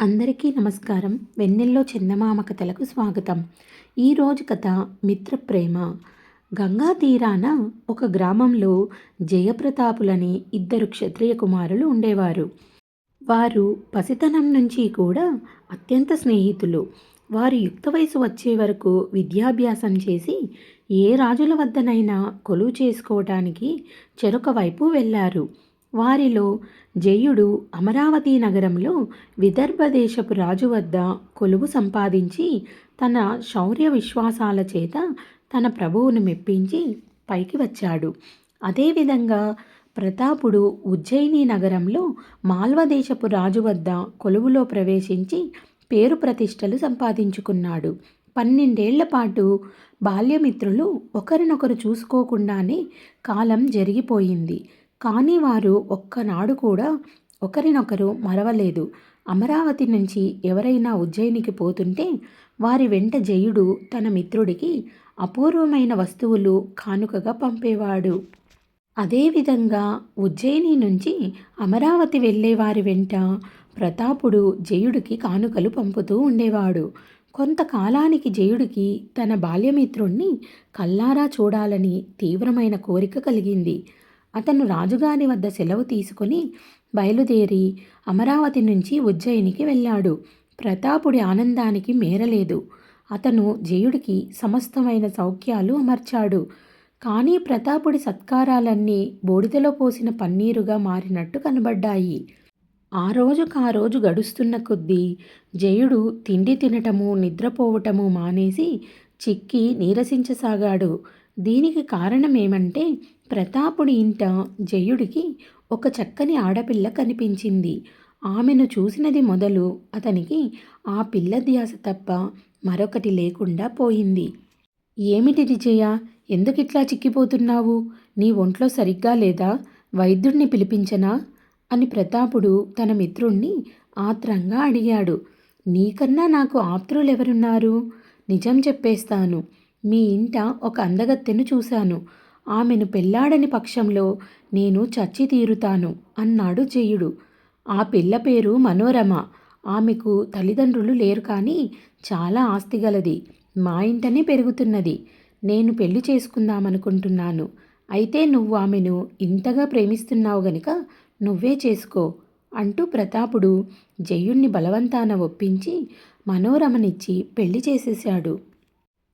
అందరికీ నమస్కారం. వెన్నెల్లో చందమామ కథలకు స్వాగతం. ఈరోజు కథ మిత్రప్రేమ గంగా తీరాన ఒక గ్రామంలో జయప్రతాపులని ఇద్దరు క్షత్రియ కుమారులు ఉండేవారు. వారు పసితనం నుంచి కూడా అత్యంత స్నేహితులు. వారు యుక్త వయసు వచ్చే వరకు విద్యాభ్యాసం చేసి ఏ రాజుల వద్దనైనా కొలువు చేసుకోవటానికి చెరొక వైపు వెళ్ళారు. వారిలో జయుడు అమరావతి నగరంలో విదర్భ దేశపు రాజు వద్ద కొలువు సంపాదించి తన శౌర్య విశ్వాసాల చేత తన ప్రభువును మెప్పించి పైకి వచ్చాడు. అదేవిధంగా ప్రతాపుడు ఉజ్జయిని నగరంలో మాల్వదేశపు రాజు వద్ద కొలువులో ప్రవేశించి పేరు ప్రతిష్టలు సంపాదించుకున్నాడు. పన్నెండేళ్ళ పాటు బాల్యమిత్రులు ఒకరినొకరు చూసుకోకుండానే కాలం జరిగిపోయింది. కానీ వారు ఒక్కనాడు కూడా ఒకరినొకరు మరవలేదు. అమరావతి నుంచి ఎవరైనా ఉజ్జయినికి పోతుంటే వారి వెంట జయుడు తన మిత్రుడికి అపూర్వమైన వస్తువులు కానుకగా పంపేవాడు. అదేవిధంగా ఉజ్జయిని నుంచి అమరావతి వెళ్ళే వారి వెంట ప్రతాపుడు జయుడికి కానుకలు పంపుతూ ఉండేవాడు. కొంతకాలానికి జయుడికి తన బాల్యమిత్రుణ్ణి కల్లారా చూడాలని తీవ్రమైన కోరిక కలిగింది. అతను రాజుగారి వద్ద సెలవు తీసుకుని బయలుదేరి అమరావతి నుంచి ఉజ్జయినికి వెళ్ళాడు. ప్రతాపుడి ఆనందానికి మేరలేదు. అతను జయుడికి సమస్తమైన సౌఖ్యాలు అమర్చాడు. కానీ ప్రతాపుడి సత్కారాలన్నీ బూడిదలో పోసిన పన్నీరుగా మారినట్టు కనబడ్డాయి. ఆ రోజుకా ఆ రోజు గడుస్తున్న కొద్దీ జయుడు తిండి తినటము నిద్రపోవటము మానేసి చిక్కి నీరసించసాగాడు. దీనికి కారణమేమంటే ప్రతాపుడి ఇంట జయుడికి ఒక చక్కని ఆడపిల్ల కనిపించింది. ఆమెను చూసినది మొదలు అతనికి ఆ పిల్ల ధ్యాస తప్ప మరొకటి లేకుండా పోయింది. ఏమిటి విజయ? ఎందుకిట్లా చిక్కిపోతున్నావు? నీ ఒంట్లో సరిగ్గా లేదా? వైద్యుడిని పిలిపించనా? అని ప్రతాపుడు తన మిత్రుణ్ణి ఆత్రంగా అడిగాడు. నీకన్నా నాకు ఆప్తులెవరున్నారు? నిజం చెప్పేస్తాను. మీ ఇంట ఒక అందగత్తెను చూశాను. ఆమెను పెళ్ళాడని పక్షంలో నేను చచ్చి తీరుతాను అన్నాడు జయుడు. ఆ పిల్ల పేరు మనోరమ. ఆమెకు తల్లిదండ్రులు లేరు కానీ చాలా ఆస్తి గలది. మా ఇంటనే పెరుగుతున్నది. నేను పెళ్ళి చేసుకుందామనుకుంటున్నాను. అయితే నువ్వు ఆమెను ఇంతగా ప్రేమిస్తున్నావు గనుక నువ్వే చేసుకో అంటూ ప్రతాపుడు జయుణ్ణి బలవంతాన ఒప్పించి మనోరమనిచ్చి పెళ్ళి చేసేశాడు.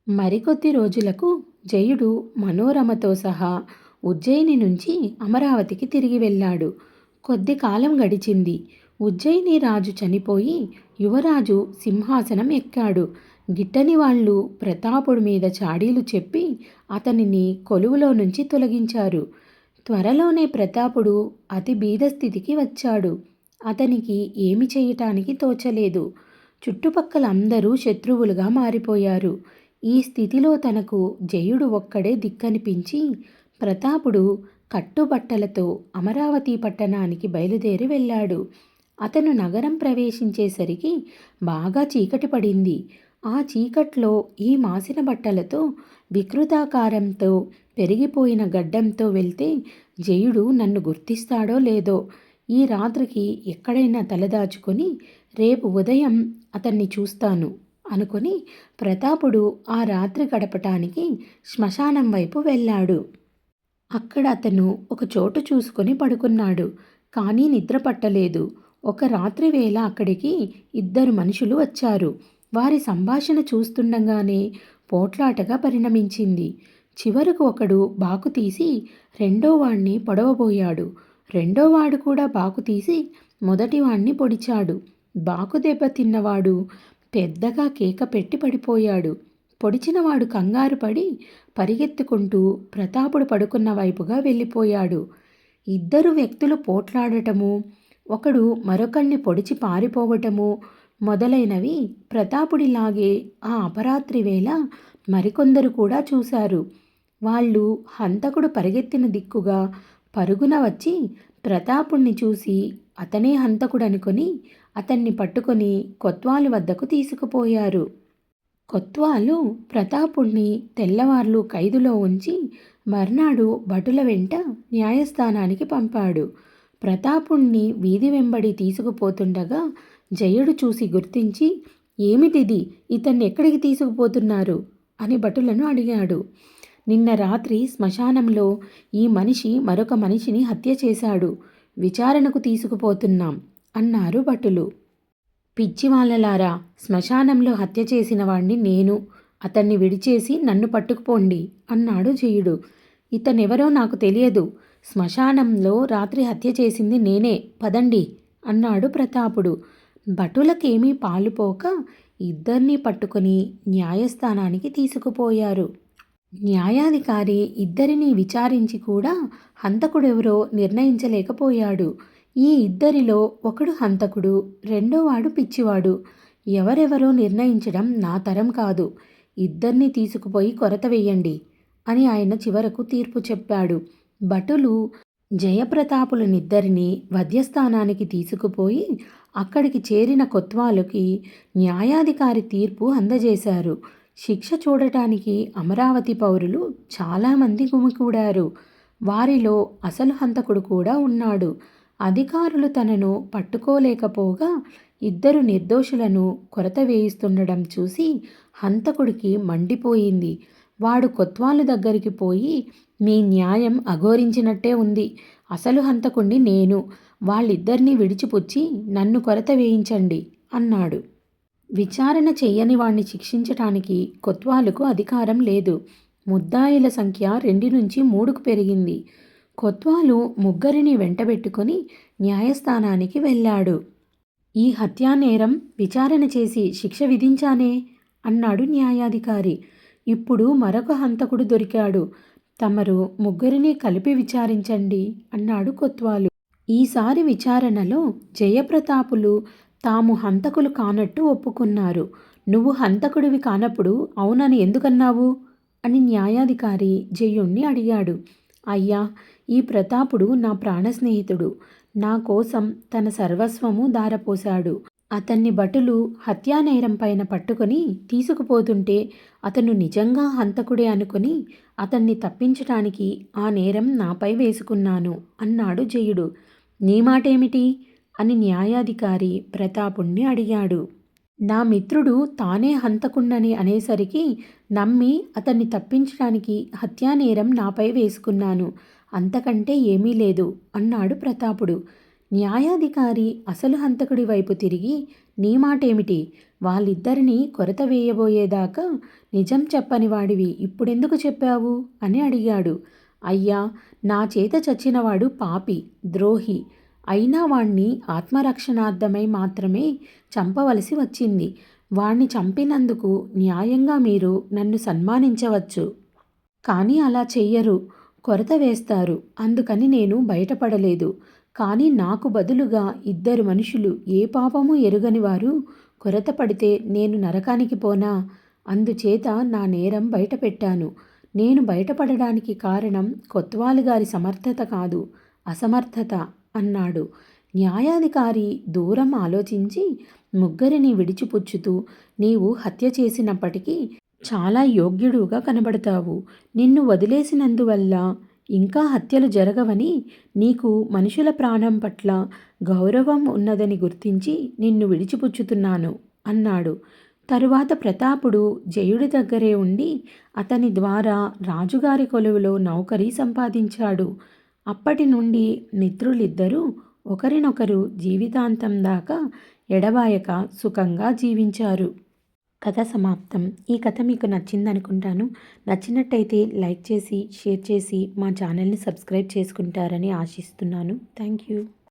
మరికొద్ది రోజులకు జయుడు మనోరమతో సహా ఉజ్జయిని నుంచి అమరావతికి తిరిగి వెళ్ళాడు. కొద్ది కాలం గడిచింది. ఉజ్జయిని రాజు చనిపోయి యువరాజు సింహాసనం ఎక్కాడు. గిట్టని వాళ్ళు ప్రతాపుడి మీద చాడీలు చెప్పి అతనిని కొలువులో నుంచి తొలగించారు. త్వరలోనే ప్రతాపుడు అతి బీదస్థితికి వచ్చాడు. అతనికి ఏమి చేయటానికి తోచలేదు. చుట్టుపక్కల అందరూ శత్రువులుగా మారిపోయారు. ఈ స్థితిలో తనకు జయుడు ఒక్కడే దిక్కనిపించి ప్రతాపుడు కట్టుబట్టలతో అమరావతి పట్టణానికి బయలుదేరి వెళ్ళాడు. అతను నగరం ప్రవేశించేసరికి బాగా చీకటి పడింది. ఆ చీకట్లో ఈ మాసిన బట్టలతో వికృతాకారంతో పెరిగిపోయిన గడ్డంతో వెళ్తే జయుడు నన్ను గుర్తిస్తాడో లేదో ఈ రాత్రికి ఎక్కడైనా తలదాచుకొని రేపు ఉదయం అతన్ని చూస్తాను. అనుకుని ప్రతాపుడు ఆ రాత్రి గడపటానికి శ్మశానం వైపు వెళ్ళాడు. అక్కడ అతను ఒక చోటు చూసుకొని పడుకున్నాడు. కానీ నిద్ర పట్టలేదు. ఒక రాత్రి వేళ అక్కడికి ఇద్దరు మనుషులు వచ్చారు. వారి సంభాషణ చూస్తుండగానే పోట్లాటగా పరిణమించింది. చివరకు ఒకడు బాకు తీసి రెండో వాణ్ణి పొడవబోయాడు. రెండోవాడు కూడా బాకు తీసి మొదటివాణ్ణి పొడిచాడు. బాకు దెబ్బ తిన్నవాడు పెద్దగా కేక పెట్టి పడిపోయాడు. పొడిచినవాడు కంగారు పడి పరిగెత్తుకుంటూ ప్రతాపుడు పడుకున్న వైపుగా వెళ్ళిపోయాడు. ఇద్దరు వ్యక్తులు పోట్లాడటము ఒకడు మరొకళ్ళని పొడిచి పారిపోవటము మొదలైనవి ప్రతాపుడిలాగే ఆ అపరాత్రి వేళ మరికొందరు కూడా చూశారు. వాళ్ళు హంతకుడు పరిగెత్తిన దిక్కుగా పరుగున వచ్చి ప్రతాపుణ్ణి చూసి అతనే హంతకుడనుకొని అతన్ని పట్టుకొని కొత్వాలు వద్దకు తీసుకుపోయారు. కొత్వాలు ప్రతాపుణ్ణి తెల్లవార్లు ఖైదులో ఉంచి మర్నాడు భటుల వెంట న్యాయస్థానానికి పంపాడు. ప్రతాపుణ్ణి వీధి వెంబడి తీసుకుపోతుండగా జయుడు చూసి గుర్తించి ఏమిటిది? ఇతన్ని ఎక్కడికి తీసుకుపోతున్నారు? అని భటులను అడిగాడు. నిన్న రాత్రి శ్మశానంలో ఈ మనిషి మరొక మనిషిని హత్య చేశాడు. విచారణకు తీసుకుపోతున్నాం అన్నారు భటులు. పిచ్చి వాళ్ళలారా శ్మశానంలో హత్య చేసిన వాణ్ణి నేను అతన్ని విడిచేసి నన్ను పట్టుకుపోండి అన్నాడు జయుడు. ఇతనెవరో నాకు తెలియదు. శ్మశానంలో రాత్రి హత్య చేసింది నేనే పదండి అన్నాడు ప్రతాపుడు. భటులకేమీ పాలుపోక ఇద్దరినీ పట్టుకొని న్యాయస్థానానికి తీసుకుపోయారు. న్యాయాధికారి ఇద్దరిని విచారించి కూడా హంతకుడెవరో నిర్ణయించలేకపోయాడు. ఈ ఇద్దరిలో ఒకడు హంతకుడు రెండోవాడు పిచ్చివాడు. ఎవరెవరో నిర్ణయించడం నా తరం కాదు. ఇద్దరిని తీసుకుపోయి కొరత వేయండి అని ఆయన చివరకు తీర్పు చెప్పాడు. భటులు జయప్రతాపులనిద్దరినీ వధ్యస్థానానికి తీసుకుపోయి అక్కడికి చేరిన కొత్వాలుకి న్యాయాధికారి తీర్పు అందజేశారు. శిక్ష చూడటానికి అమరావతి పౌరులు చాలామంది గుమికూడారు వారిలో అసలు హంతకుడు కూడా ఉన్నాడు. అధికారులు తనను పట్టుకోలేకపోగా ఇద్దరు నిర్దోషులను కొరత వేయిస్తుండడం చూసి హంతకుడికి మండిపోయింది. వాడు కొత్వాలు దగ్గరికి పోయి మీ న్యాయం అఘోరించినట్టే ఉంది. అసలు హంతకుణ్ణి నేను. వాళ్ళిద్దరినీ విడిచిపుచ్చి నన్ను కొరత వేయించండి అన్నాడు. విచారణ చెయ్యని వాణ్ణి శిక్షించటానికి కొత్వాలుకు అధికారం లేదు. ముద్దాయిల సంఖ్య రెండు నుంచి మూడుకు పెరిగింది. కొత్వాలు ముగ్గురిని వెంటబెట్టుకొని న్యాయస్థానానికి వెళ్ళాడు. ఈ హత్యానేరం విచారణ చేసి శిక్ష విధించానే? అన్నాడు న్యాయాధికారి. ఇప్పుడు మరొక హంతకుడు దొరికాడు. తమరు ముగ్గురిని కలిపి విచారించండి అన్నాడు కొత్వాలు. ఈసారి విచారణలో జయప్రతాపులు తాము హంతకులు కానట్టు ఒప్పుకున్నారు. నువ్వు హంతకుడివి కానప్పుడు అవునని ఎందుకన్నావు? అని న్యాయాధికారి జయుణ్ణి అడిగాడు. అయ్యా ఈ ప్రతాపుడు నా ప్రాణ స్నేహితుడు. నా కోసం తన సర్వస్వము దారపోశాడు అతన్ని భటులు హత్యానేరం పైన పట్టుకొని తీసుకుపోతుంటే అతను నిజంగా హంతకుడే అనుకుని అతన్ని తప్పించటానికి ఆ నేరం నాపై వేసుకున్నాను అన్నాడు జయుడు. నీ మాటేమిటి? అని న్యాయాధికారి ప్రతాపుణ్ణి అడిగాడు. నా మిత్రుడు తానే హంతకుండని అనేసరికి నమ్మి అతన్ని తప్పించడానికి హత్యానేరం నాపై వేసుకున్నాను. అంతకంటే ఏమీ లేదు అన్నాడు ప్రతాపుడు. న్యాయాధికారి అసలు హంతకుడి వైపు తిరిగి నీ మాటేమిటి? వాళ్ళిద్దరినీ కొరత వేయబోయేదాకా నిజం చెప్పని వాడివి ఇప్పుడెందుకు చెప్పావు? అని అడిగాడు. అయ్యా నా చేత చచ్చినవాడు పాపి ద్రోహి. అయినా వాణ్ణి ఆత్మరక్షణార్థమై మాత్రమే చంపవలసి వచ్చింది. వాణ్ణి చంపినందుకు న్యాయంగా మీరు నన్ను సన్మానించవచ్చు. కానీ అలా చెయ్యరు. కొరత వేస్తారు. అందుకని నేను బయటపడలేదు. కానీ నాకు బదులుగా ఇద్దరు మనుషులు ఏ పాపము ఎరుగని వారు కొరత పడితే నేను నరకానికి పోనా? అందుచేత నా నేరం బయటపెట్టాను. నేను బయటపడడానికి కారణం కొత్వాలు గారి సమర్థత కాదు అసమర్థత. అన్నాడు. న్యాయాధికారి దూరం ఆలోచించి ముగ్గురిని విడిచిపుచ్చుతూ నీవు హత్య చేసినప్పటికీ చాలా యోగ్యుడుగా కనబడతావు. నిన్ను వదిలేసినందువల్ల ఇంకా హత్యలు జరగవని నీకు మనుషుల ప్రాణం పట్ల గౌరవం ఉన్నదని గుర్తించి నిన్ను విడిచిపుచ్చుతున్నాను అన్నాడు. తరువాత ప్రతాపుడు జయుడి దగ్గరే ఉండి అతని ద్వారా రాజుగారి కొలువులో నౌకరీ సంపాదించాడు. అప్పటి నుండి మిత్రులిద్దరూ ఒకరినొకరు జీవితాంతం దాకా ఎడబాయక సుఖంగా జీవించారు. కథ సమాప్తం. ఈ కథ మీకు నచ్చిందనుకుంటాను. నచ్చినట్టయితే లైక్ చేసి షేర్ చేసి మా ఛానల్ని సబ్స్క్రైబ్ చేసుకుంటారని ఆశిస్తున్నాను. Thank you